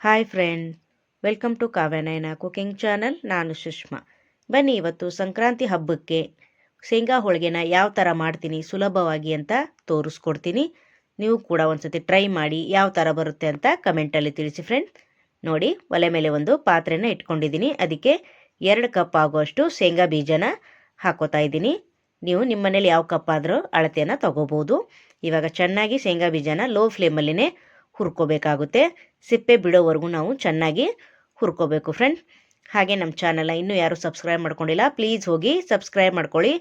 Hi friend, welcome to Kavyanayana cooking channel. ನಾನು ಸುಷ್ಮಾ. ಬನ್ನಿ ಇವತ್ತು ಸಂಕ್ರಾಂತಿ ಹಬ್ಬಕ್ಕೆ ಶೇಂಗಾ ಹೋಳಿಗೆನ ಯಾವ ಥರ ಮಾಡ್ತೀನಿ, ಸುಲಭವಾಗಿ ಅಂತ ತೋರಿಸ್ಕೊಡ್ತೀನಿ. ನೀವು ಕೂಡ ಒಂದ್ಸತಿ ಟ್ರೈ ಮಾಡಿ ಯಾವ ಥರ ಬರುತ್ತೆ ಅಂತ ಕಮೆಂಟಲ್ಲಿ ತಿಳಿಸಿ ಫ್ರೆಂಡ್ ನೋಡಿ, ಒಲೆ ಮೇಲೆ ಒಂದು ಪಾತ್ರೆನ ಇಟ್ಕೊಂಡಿದ್ದೀನಿ. ಅದಕ್ಕೆ ಎರಡು ಕಪ್ ಆಗುವಷ್ಟು ಶೇಂಗಾ ಬೀಜನ ಹಾಕೋತಾ ಇದ್ದೀನಿ. ನೀವು ನಿಮ್ಮ ಮನೇಲಿ ಯಾವ ಕಪ್ ಆದರೂ ಅಳತೆಯನ್ನು ತೊಗೋಬೋದು. ಇವಾಗ ಚೆನ್ನಾಗಿ ಶೇಂಗಾ ಬೀಜನ ಲೋ ಫ್ಲೇಮಲ್ಲಿನೇ ಹುರ್ಕೋಬೇಕಾಗುತ್ತೆ. ಸಿಪ್ಪೆ ಬಿಡೋವರೆಗೂ ನಾವು ಚೆನ್ನಾಗಿ ಹುರ್ಕೋಬೇಕು ಫ್ರೆಂಡ್ ಹಾಗೆ ನಮ್ಮ ಚಾನಲ್ನ ಇನ್ನೂ ಯಾರು ಸಬ್ಸ್ಕ್ರೈಬ್ ಮಾಡ್ಕೊಂಡಿಲ್ಲ ಪ್ಲೀಸ್ ಹೋಗಿ ಸಬ್ಸ್ಕ್ರೈಬ್ ಮಾಡ್ಕೊಳ್ಳಿ.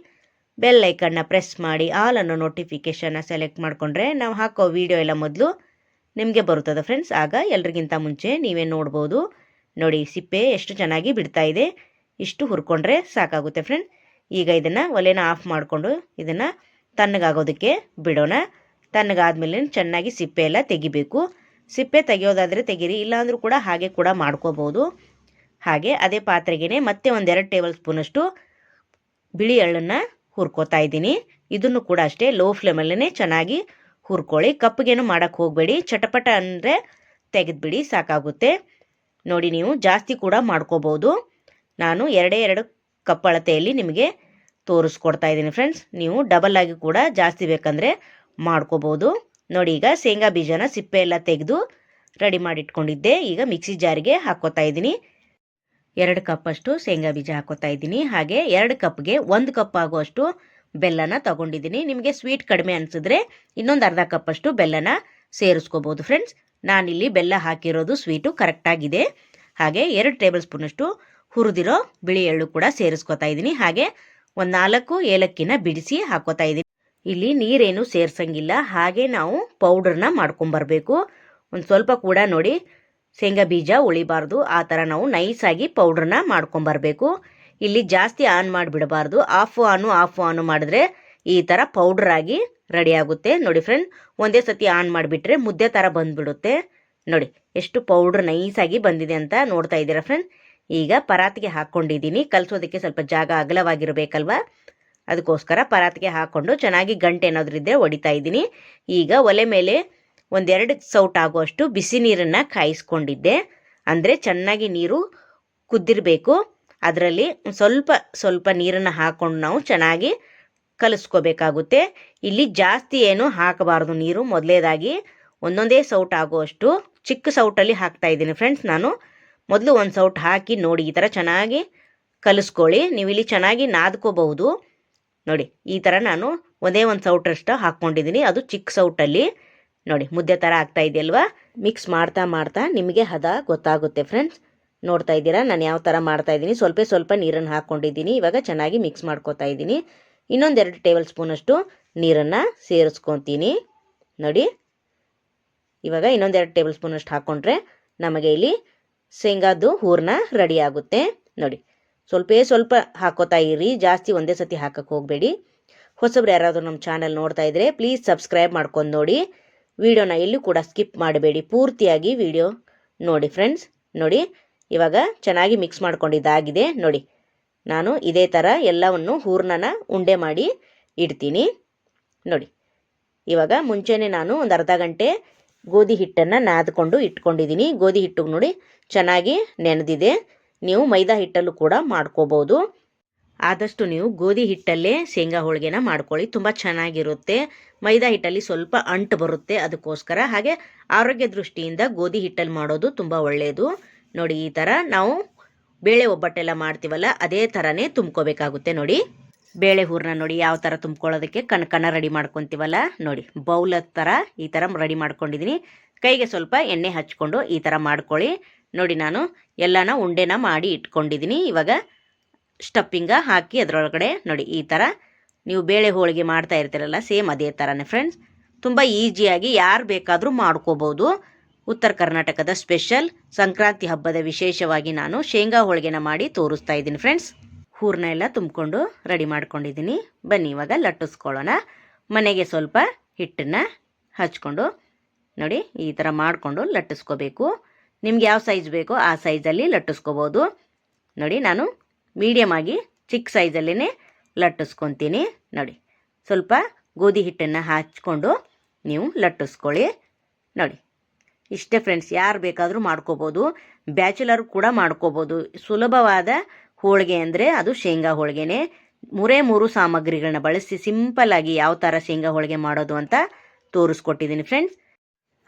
ಬೆಲ್ ಐಕನ್ನ ಪ್ರೆಸ್ ಮಾಡಿ ಆಲ್ ಅನ್ನೋ ನೋಟಿಫಿಕೇಷನ್ನ ಸೆಲೆಕ್ಟ್ ಮಾಡಿಕೊಂಡ್ರೆ ನಾವು ಹಾಕೋ ವಿಡಿಯೋ ಎಲ್ಲ ಮೊದಲು ನಿಮಗೆ ಬರುತ್ತದೆ ಫ್ರೆಂಡ್ಸ್ ಆಗ ಎಲ್ರಿಗಿಂತ ಮುಂಚೆ ನೀವೇ ನೋಡ್ಬೋದು. ನೋಡಿ, ಸಿಪ್ಪೆ ಎಷ್ಟು ಚೆನ್ನಾಗಿ ಬಿಡ್ತಾ ಇದೆ. ಇಷ್ಟು ಹುರ್ಕೊಂಡ್ರೆ ಸಾಕಾಗುತ್ತೆ ಫ್ರೆಂಡ್ ಈಗ ಇದನ್ನು ಒಲೆನ ಆಫ್ ಮಾಡಿಕೊಂಡು ಇದನ್ನು ತಣ್ಣಗಾಗೋದಕ್ಕೆ ಬಿಡೋಣ. ತಣ್ಣಗಾದ್ಮೇಲೆ ಚೆನ್ನಾಗಿ ಸಿಪ್ಪೆ ಎಲ್ಲ ತೆಗಿಬೇಕು. ಸಿಪ್ಪೆ ತೆಗೆಯೋದಾದರೆ ತೆಗೀರಿ, ಇಲ್ಲಾಂದರೂ ಕೂಡ ಹಾಗೆ ಕೂಡ ಮಾಡ್ಕೋಬೋದು. ಹಾಗೆ ಅದೇ ಪಾತ್ರೆಗೆ ಮತ್ತೆ ಒಂದೆರಡು ಟೇಬಲ್ ಸ್ಪೂನಷ್ಟು ಬಿಳಿ ಎಳ್ಳನ್ನು ಹುರ್ಕೋತಾ ಇದ್ದೀನಿ. ಇದನ್ನು ಕೂಡ ಅಷ್ಟೇ ಲೋ ಫ್ಲೇಮಲ್ಲೇ ಚೆನ್ನಾಗಿ ಹುರ್ಕೊಳ್ಳಿ. ಕಪ್ಪಿಗೇನು ಮಾಡೋಕ್ಕೆ ಹೋಗಬೇಡಿ. ಚಟಪಟ ಅಂದರೆ ತೆಗೆದುಬಿಡಿ, ಸಾಕಾಗುತ್ತೆ. ನೋಡಿ, ನೀವು ಜಾಸ್ತಿ ಕೂಡ ಮಾಡ್ಕೋಬೋದು. ನಾನು ಎರಡೇ ಎರಡು ಕಪ್ ಅಳತೆಯಲ್ಲಿ ನಿಮಗೆ ತೋರಿಸ್ಕೊಡ್ತಾ ಇದ್ದೀನಿ ಫ್ರೆಂಡ್ಸ್. ನೀವು ಡಬಲ್ ಆಗಿ ಕೂಡ ಜಾಸ್ತಿ ಬೇಕಂದರೆ ಮಾಡ್ಕೋಬೋದು. ನೋಡಿ ಈಗ ಶೇಂಗಾ ಬೀಜನ ಸಿಪ್ಪೆ ಎಲ್ಲ ತೆಗೆದು ರೆಡಿ ಮಾಡಿ ಇಟ್ಕೊಂಡಿದ್ದೆ ಈಗ ಮಿಕ್ಸಿ ಜಾರಿಗೆ ಹಾಕೋತಾ ಇದ್ದೀನಿ. ಎರಡು ಕಪ್ಪಷ್ಟು ಶೇಂಗಾ ಬೀಜ ಹಾಕೋತಾ ಇದ್ದೀನಿ. ಹಾಗೆ ಎರಡು ಕಪ್ಗೆ ಒಂದು ಕಪ್ ಆಗುವಷ್ಟು ಬೆಲ್ಲನ ತಗೊಂಡಿದ್ದೀನಿ. ನಿಮಗೆ ಸ್ವೀಟ್ ಕಡಿಮೆ ಅನಿಸಿದ್ರೆ ಇನ್ನೊಂದು ಅರ್ಧ ಕಪ್ಪಷ್ಟು ಬೆಲ್ಲನ ಸೇರಿಸ್ಕೋಬೋದು ಫ್ರೆಂಡ್ಸ್. ನಾನಿಲ್ಲಿ ಬೆಲ್ಲ ಹಾಕಿರೋದು ಸ್ವೀಟು ಕರೆಕ್ಟಾಗಿದೆ ಹಾಗೆ ಎರಡು ಟೇಬಲ್ ಸ್ಪೂನಷ್ಟು ಹುರಿದಿರೋ ಬಿಳಿ ಎಳ್ಳು ಕೂಡ ಸೇರಿಸ್ಕೊತಾ ಇದ್ದೀನಿ. ಹಾಗೆ ಒಂದು ನಾಲ್ಕು ಏಲಕ್ಕಿನ ಬಿಡಿಸಿ ಹಾಕೋತಾ ಇದ್ದೀನಿ. ಇಲ್ಲಿ ನೀರೇನು ಸೇರ್ಸಂಗಿಲ್ಲ. ಹಾಗೆ ನಾವು ಪೌಡ್ರನ್ನ ಮಾಡ್ಕೊಂಬರ್ಬೇಕು. ಒಂದು ಸ್ವಲ್ಪ ಕೂಡ ನೋಡಿ, ಶೇಂಗಾ ಬೀಜ ಉಳಿಬಾರ್ದು. ಆ ಥರ ನಾವು ನೈಸಾಗಿ ಪೌಡ್ರನ್ನ ಮಾಡ್ಕೊಂಬರ್ಬೇಕು. ಇಲ್ಲಿ ಜಾಸ್ತಿ ಆನ್ ಮಾಡಿಬಿಡಬಾರ್ದು. ಆಫ್ ಆನು ಆಫ್ ಆನು ಮಾಡಿದ್ರೆ ಈ ಥರ ಪೌಡ್ರ್ ಆಗಿ ರೆಡಿ ಆಗುತ್ತೆ. ನೋಡಿ ಫ್ರೆಂಡ್ ಒಂದೇ ಸತಿ ಆನ್ ಮಾಡಿಬಿಟ್ರೆ ಮುದ್ದೆ ಥರ ಬಂದುಬಿಡುತ್ತೆ. ನೋಡಿ, ಎಷ್ಟು ಪೌಡ್ರ್ ನೈಸಾಗಿ ಬಂದಿದೆ ಅಂತ ನೋಡ್ತಾ ಇದ್ದೀರಾ ಫ್ರೆಂಡ್ ಈಗ ಪರಾತಿಗೆ ಹಾಕ್ಕೊಂಡಿದ್ದೀನಿ. ಕಲಸೋದಕ್ಕೆ ಸ್ವಲ್ಪ ಜಾಗ ಅಗಲವಾಗಿರಬೇಕಲ್ವ? ಅದಕ್ಕೋಸ್ಕರ ಪರಾತಿಗೆ ಹಾಕ್ಕೊಂಡು ಚೆನ್ನಾಗಿ ಗಂಟೆ ಏನಾದರೂ ಇದ್ದರೆ ಹೊಡಿತಾ ಇದ್ದೀನಿ. ಈಗ ಒಲೆ ಮೇಲೆ ಒಂದೆರಡು ಸೌಟ್ ಆಗುವಷ್ಟು ಬಿಸಿ ನೀರನ್ನು ಕಾಯಿಸ್ಕೊಂಡಿದ್ದೆ. ಅಂದರೆ ಚೆನ್ನಾಗಿ ನೀರು ಕುದ್ದಿರಬೇಕು. ಅದರಲ್ಲಿ ಸ್ವಲ್ಪ ಸ್ವಲ್ಪ ನೀರನ್ನು ಹಾಕ್ಕೊಂಡು ನಾವು ಚೆನ್ನಾಗಿ ಕಲಿಸ್ಕೋಬೇಕಾಗುತ್ತೆ. ಇಲ್ಲಿ ಜಾಸ್ತಿ ಏನು ಹಾಕಬಾರ್ದು ನೀರು. ಮೊದಲೇದಾಗಿ ಒಂದೊಂದೇ ಸೌಟ್ ಆಗುವಷ್ಟು ಚಿಕ್ಕ ಸೌಟಲ್ಲಿ ಹಾಕ್ತಾ ಇದ್ದೀನಿ ಫ್ರೆಂಡ್ಸ್ ನಾನು. ಮೊದಲು ಒಂದು ಸೌಟ್ ಹಾಕಿ ನೋಡಿ ಈ ಥರ ಚೆನ್ನಾಗಿ ಕಲಿಸ್ಕೊಳ್ಳಿ. ನೀವು ಇಲ್ಲಿ ಚೆನ್ನಾಗಿ ನಾದ್ಕೋಬಹುದು. ನೋಡಿ, ಈ ಥರ ನಾನು ಒಂದೇ ಒಂದು ಸೌಟಷ್ಟು ಹಾಕ್ಕೊಂಡಿದ್ದೀನಿ. ಅದು ಚಿಕ್ಕ ಸೌಟಲ್ಲಿ. ನೋಡಿ, ಮುದ್ದೆ ಥರ ಆಗ್ತಾ ಇದೆಯಲ್ವಾ? ಮಿಕ್ಸ್ ಮಾಡ್ತಾ ಮಾಡ್ತಾ ನಿಮಗೆ ಹದ ಗೊತ್ತಾಗುತ್ತೆ ಫ್ರೆಂಡ್ಸ್ ನೋಡ್ತಾ ಇದ್ದೀರಾ? ನಾನು ಯಾವ ಥರ ಮಾಡ್ತಾ ಇದ್ದೀನಿ? ಸ್ವಲ್ಪ ಸ್ವಲ್ಪ ನೀರನ್ನು ಹಾಕ್ಕೊಂಡಿದ್ದೀನಿ ಇವಾಗ ಚೆನ್ನಾಗಿ ಮಿಕ್ಸ್ ಮಾಡ್ಕೋತಾ ಇದ್ದೀನಿ. ಇನ್ನೊಂದೆರಡು ಟೇಬಲ್ ಸ್ಪೂನಷ್ಟು ನೀರನ್ನು ಸೇರಿಸ್ಕೊತೀನಿ. ನೋಡಿ. ಇವಾಗ ಇನ್ನೊಂದೆರಡು ಟೇಬಲ್ ಸ್ಪೂನಷ್ಟು ಹಾಕ್ಕೊಂಡ್ರೆ ನಮಗೆ ಇಲ್ಲಿ ಶೇಂಗಾದ್ದು ಹೂರ್ನ ರೆಡಿ ಆಗುತ್ತೆ. ನೋಡಿ ಸ್ವಲ್ಪ ಸ್ವಲ್ಪ ಹಾಕೋತಾ ಇರಿ. ಜಾಸ್ತಿ ಒಂದೇ ಸತಿ ಹಾಕಕ್ಕೆ ಹೋಗಬೇಡಿ. ಹೊಸಬ್ರು ಯಾರಾದರೂ ನಮ್ಮ ಚಾನಲ್ ನೋಡ್ತಾ ಇದ್ದರೆ ಪ್ಲೀಸ್ ಸಬ್ಸ್ಕ್ರೈಬ್ ಮಾಡ್ಕೊಂಡು ನೋಡಿ. ವಿಡಿಯೋನ ಎಲ್ಲೂ ಕೂಡ ಸ್ಕಿಪ್ ಮಾಡಬೇಡಿ. ಪೂರ್ತಿಯಾಗಿ ವಿಡಿಯೋ ನೋಡಿ ಫ್ರೆಂಡ್ಸ್ ನೋಡಿ. ಇವಾಗ ಚೆನ್ನಾಗಿ ಮಿಕ್ಸ್ ಮಾಡ್ಕೊಂಡಿದ್ದಾಗಿದೆ, ನೋಡಿ. ನಾನು ಇದೇ ಥರ ಎಲ್ಲವನ್ನು ಹೂರ್ಣನ ಉಂಡೆ ಮಾಡಿ ಇಡ್ತೀನಿ, ನೋಡಿ. ಇವಾಗ ಮುಂಚೆನೇ ನಾನು ಒಂದು ಅರ್ಧ ಗಂಟೆ ಗೋಧಿ ಹಿಟ್ಟನ್ನು ನಾದ್ಕೊಂಡು ಇಟ್ಕೊಂಡಿದ್ದೀನಿ. ಗೋಧಿ ಹಿಟ್ಟು ನೋಡಿ ಚೆನ್ನಾಗಿ ನೆನೆದಿದೆ. ನೀವು ಮೈದಾ ಹಿಟ್ಟಲ್ಲೂ ಕೂಡ ಮಾಡ್ಕೋಬೋದು. ಆದಷ್ಟು ನೀವು ಗೋಧಿ ಹಿಟ್ಟಲ್ಲೇ ಶೇಂಗಾ ಹೋಳಿಗೆನ ಮಾಡ್ಕೊಳ್ಳಿ. ತುಂಬ ಚೆನ್ನಾಗಿರುತ್ತೆ. ಮೈದಾ ಹಿಟ್ಟಲ್ಲಿ ಸ್ವಲ್ಪ ಅಂಟು ಬರುತ್ತೆ ಅದಕ್ಕೋಸ್ಕರ. ಹಾಗೆ ಆರೋಗ್ಯ ದೃಷ್ಟಿಯಿಂದ ಗೋಧಿ ಹಿಟ್ಟಲ್ಲಿ ಮಾಡೋದು ತುಂಬ ಒಳ್ಳೆಯದು ನೋಡಿ, ಈ ಥರ ನಾವು ಬೇಳೆ ಒಬ್ಬಟ್ಟೆಲ್ಲ ಮಾಡ್ತೀವಲ್ಲ, ಅದೇ ಥರನೇ ತುಂಬ್ಕೋಬೇಕಾಗುತ್ತೆ ನೋಡಿ. ಬೇಳೆ ಹೂರನ್ನ ನೋಡಿ, ಯಾವ ಥರ ತುಂಬ್ಕೊಳ್ಳೋದಕ್ಕೆ ಕಣ್ಕಣ ರೆಡಿ ಮಾಡ್ಕೊತೀವಲ್ಲ ನೋಡಿ. ಬೌಲ್ ಥರ ಈ ಥರ ರೆಡಿ ಮಾಡ್ಕೊಂಡಿದ್ದೀನಿ. ಕೈಗೆ ಸ್ವಲ್ಪ ಎಣ್ಣೆ ಹಚ್ಕೊಂಡು ಈ ಥರ ಮಾಡ್ಕೊಳ್ಳಿ. ನೋಡಿ ನಾನು ಎಲ್ಲನ ಉಂಡೆನ ಮಾಡಿ ಇಟ್ಕೊಂಡಿದ್ದೀನಿ ಇವಾಗ ಸ್ಟಪ್ಪಿಂಗ ಹಾಕಿ ಅದರೊಳಗಡೆ ನೋಡಿ ಈ ಥರ ನೀವು ಬೇಳೆ ಹೋಳಿಗೆ ಮಾಡ್ತಾ ಇರ್ತೀರಲ್ಲ ಸೇಮ್ ಅದೇ ಥರನೇ ಫ್ರೆಂಡ್ಸ್ ತುಂಬ ಈಸಿಯಾಗಿ ಯಾರು ಬೇಕಾದರೂ ಮಾಡ್ಕೋಬೋದು. ಉತ್ತರ ಕರ್ನಾಟಕದ ಸ್ಪೆಷಲ್ ಸಂಕ್ರಾಂತಿ ಹಬ್ಬದ ವಿಶೇಷವಾಗಿ ನಾನು ಶೇಂಗಾ ಹೋಳಿಗೆನ ಮಾಡಿ ತೋರಿಸ್ತಾ ಇದ್ದೀನಿ ಫ್ರೆಂಡ್ಸ್ ಹೂರ್ನ ಎಲ್ಲ ತುಂಬಿಕೊಂಡು ರೆಡಿ ಮಾಡ್ಕೊಂಡಿದ್ದೀನಿ ಬನ್ನಿ ಇವಾಗ ಲಟ್ಟಿಸ್ಕೊಳ್ಳೋಣ. ಮನೆಗೆ ಸ್ವಲ್ಪ ಹಿಟ್ಟನ್ನು ಹಚ್ಕೊಂಡು ನೋಡಿ ಈ ಥರ ಮಾಡಿಕೊಂಡು ಲಟ್ಟಿಸ್ಕೋಬೇಕು. ನಿಮ್ಗೆ ಯಾವ ಸೈಜ್ ಬೇಕೋ ಆ ಸೈಜಲ್ಲಿ ಲಟ್ಟಿಸ್ಕೋಬೋದು. ನೋಡಿ, ನಾನು ಮೀಡಿಯಮ್ ಆಗಿ ಚಿಕ್ಕ ಸೈಜಲ್ಲೇ ಲಟ್ಟಿಸ್ಕೊತೀನಿ. ನೋಡಿ, ಸ್ವಲ್ಪ ಗೋಧಿ ಹಿಟ್ಟನ್ನು ಹಚ್ಕೊಂಡು ನೀವು ಲಟ್ಟಿಸ್ಕೊಳ್ಳಿ. ನೋಡಿ, ಇಷ್ಟೇ ಫ್ರೆಂಡ್ಸ್ ಯಾರು ಬೇಕಾದರೂ ಮಾಡ್ಕೋಬೋದು. ಬ್ಯಾಚುಲರ್ ಕೂಡ ಮಾಡ್ಕೋಬೋದು. ಸುಲಭವಾದ ಹೋಳಿಗೆ ಅಂದರೆ ಅದು ಶೇಂಗಾ ಹೋಳಿಗೆನೇ. ಮೂರೇ ಮೂರು ಸಾಮಗ್ರಿಗಳನ್ನ ಬಳಸಿ ಸಿಂಪಲ್ಲಾಗಿ ಯಾವ ಥರ ಶೇಂಗಾ ಹೋಳಿಗೆ ಮಾಡೋದು ಅಂತ ತೋರಿಸ್ಕೊಟ್ಟಿದ್ದೀನಿ ಫ್ರೆಂಡ್ಸ್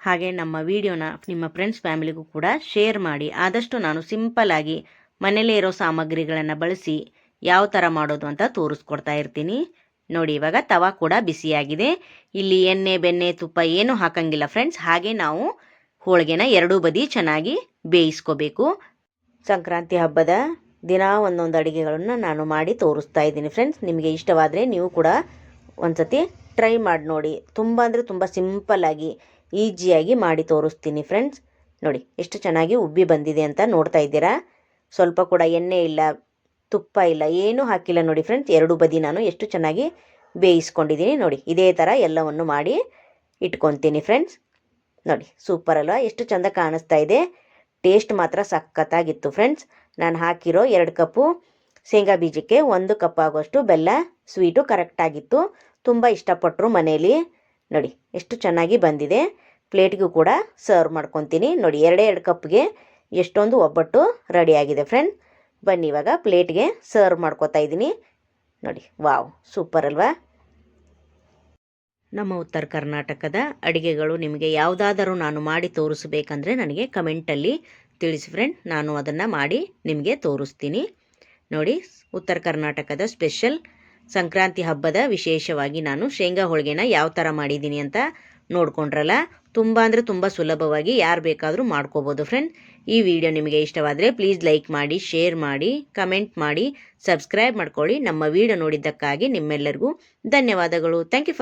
ಹಾಗೆ ನಮ್ಮ ವಿಡಿಯೋನ ನಿಮ್ಮ ಫ್ರೆಂಡ್ಸ್ ಫ್ಯಾಮಿಲಿಗೂ ಕೂಡ ಶೇರ್ ಮಾಡಿ. ಆದಷ್ಟು ನಾನು ಸಿಂಪಲ್ಲಾಗಿ ಮನೇಲೇ ಇರೋ ಸಾಮಗ್ರಿಗಳನ್ನು ಬಳಸಿ ಯಾವ ಥರ ಮಾಡೋದು ಅಂತ ತೋರಿಸ್ಕೊಡ್ತಾ ಇರ್ತೀನಿ. ನೋಡಿ, ಇವಾಗ ತವಾ ಕೂಡ ಬಿಸಿಯಾಗಿದೆ. ಇಲ್ಲಿ ಎಣ್ಣೆ, ಬೆಣ್ಣೆ, ತುಪ್ಪ ಏನೂ ಹಾಕಂಗಿಲ್ಲ ಫ್ರೆಂಡ್ಸ್ ಹಾಗೆ ನಾವು ಹೋಳಿಗೆನ ಎರಡೂ ಬದಿ ಚೆನ್ನಾಗಿ ಬೇಯಿಸ್ಕೋಬೇಕು. ಸಂಕ್ರಾಂತಿ ಹಬ್ಬದ ದಿನ ಒಂದೊಂದು ಅಡುಗೆಗಳನ್ನು ನಾನು ಮಾಡಿ ತೋರಿಸ್ತಾ ಇದ್ದೀನಿ ಫ್ರೆಂಡ್ಸ್ ನಿಮಗೆ ಇಷ್ಟವಾದರೆ ನೀವು ಕೂಡ ಒಂದ್ಸತಿ ಟ್ರೈ ಮಾಡಿ ನೋಡಿ. ತುಂಬ ಅಂದರೆ ತುಂಬ ಸಿಂಪಲ್ಲಾಗಿ ಈಸಿಯಾಗಿ ಮಾಡಿ ತೋರಿಸ್ತೀನಿ ಫ್ರೆಂಡ್ಸ್ ನೋಡಿ, ಎಷ್ಟು ಚೆನ್ನಾಗಿ ಉಬ್ಬಿ ಬಂದಿದೆ ಅಂತ ನೋಡ್ತಾ ಇದ್ದೀರಾ? ಸ್ವಲ್ಪ ಕೂಡ ಎಣ್ಣೆ ಇಲ್ಲ, ತುಪ್ಪ ಇಲ್ಲ, ಏನೂ ಹಾಕಿಲ್ಲ ನೋಡಿ ಫ್ರೆಂಡ್ಸ್ ಎರಡು ಬದಿ ನಾನು ಎಷ್ಟು ಚೆನ್ನಾಗಿ ಬೇಯಿಸ್ಕೊಂಡಿದ್ದೀನಿ ನೋಡಿ, ಇದೇ ಥರ ಎಲ್ಲವನ್ನು ಮಾಡಿ ಇಟ್ಕೊತೀನಿ ಫ್ರೆಂಡ್ಸ್ ನೋಡಿ ಸೂಪರ್ ಅಲ್ವಾ? ಎಷ್ಟು ಚೆಂದ ಕಾಣಿಸ್ತಾ ಇದೆ. ಟೇಸ್ಟ್ ಮಾತ್ರ ಸಖತ್ತಾಗಿತ್ತು ಫ್ರೆಂಡ್ಸ್ ನಾನು ಹಾಕಿರೋ ಎರಡು ಕಪ್ಪು ಶೇಂಗಾ ಬೀಜಕ್ಕೆ ಒಂದು ಕಪ್ ಆಗೋಷ್ಟು ಬೆಲ್ಲ ಸ್ವೀಟು ಕರೆಕ್ಟಾಗಿತ್ತು ತುಂಬ ಇಷ್ಟಪಟ್ಟರು ಮನೇಲಿ. ನೋಡಿ, ಎಷ್ಟು ಚೆನ್ನಾಗಿ ಬಂದಿದೆ. ಪ್ಲೇಟ್ಗೂ ಕೂಡ ಸರ್ವ್ ಮಾಡ್ಕೊತೀನಿ. ನೋಡಿ ಎರಡೇ ಎರಡು ಕಪ್ಗೆ ಎಷ್ಟೊಂದು ಒಬ್ಬಟ್ಟು ರೆಡಿಯಾಗಿದೆ ಫ್ರೆಂಡ್. ಬನ್ನಿ, ಇವಾಗ ಪ್ಲೇಟ್ಗೆ ಸರ್ವ್ ಮಾಡ್ಕೋತಾ ಇದ್ದೀನಿ. ನೋಡಿ, ವಾವ್, ಸೂಪರ್ ಅಲ್ವಾ? ನಮ್ಮ ಉತ್ತರ ಕರ್ನಾಟಕದ ಅಡುಗೆಗಳು ನಿಮಗೆ ಯಾವುದಾದರೂ ನಾನು ಮಾಡಿ ತೋರಿಸ್ಬೇಕಂದ್ರೆ ನನಗೆ ಕಮೆಂಟಲ್ಲಿ ತಿಳಿಸಿ ಫ್ರೆಂಡ್. ನಾನು ಅದನ್ನು ಮಾಡಿ ನಿಮಗೆ ತೋರಿಸ್ತೀನಿ. ನೋಡಿ, ಉತ್ತರ ಕರ್ನಾಟಕದ ಸ್ಪೆಷಲ್ ಸಂಕ್ರಾಂತಿ ಹಬ್ಬದ ವಿಶೇಷವಾಗಿ ನಾನು ಶೇಂಗಾ ಹೋಳಿಗೆನ ಯಾವ ಥರ ಮಾಡಿದ್ದೀನಿ ಅಂತ ನೋಡ್ಕೊಂಡ್ರಲ್ಲ, ತುಂಬ ಅಂದರೆ ತುಂಬ ಸುಲಭವಾಗಿ ಯಾರು ಬೇಕಾದರೂ ಮಾಡ್ಕೋಬೋದು ಫ್ರೆಂಡ್ ಈ ವಿಡಿಯೋ ನಿಮಗೆ ಇಷ್ಟವಾದರೆ ಪ್ಲೀಸ್ ಲೈಕ್ ಮಾಡಿ ಶೇರ್ ಮಾಡಿ ಕಮೆಂಟ್ ಮಾಡಿ ಸಬ್ಸ್ಕ್ರೈಬ್ ಮಾಡ್ಕೊಳ್ಳಿ. ನಮ್ಮ ವಿಡಿಯೋ ನೋಡಿದ್ದಕ್ಕಾಗಿ ನಿಮ್ಮೆಲ್ಲರಿಗೂ ಧನ್ಯವಾದಗಳು. Thank you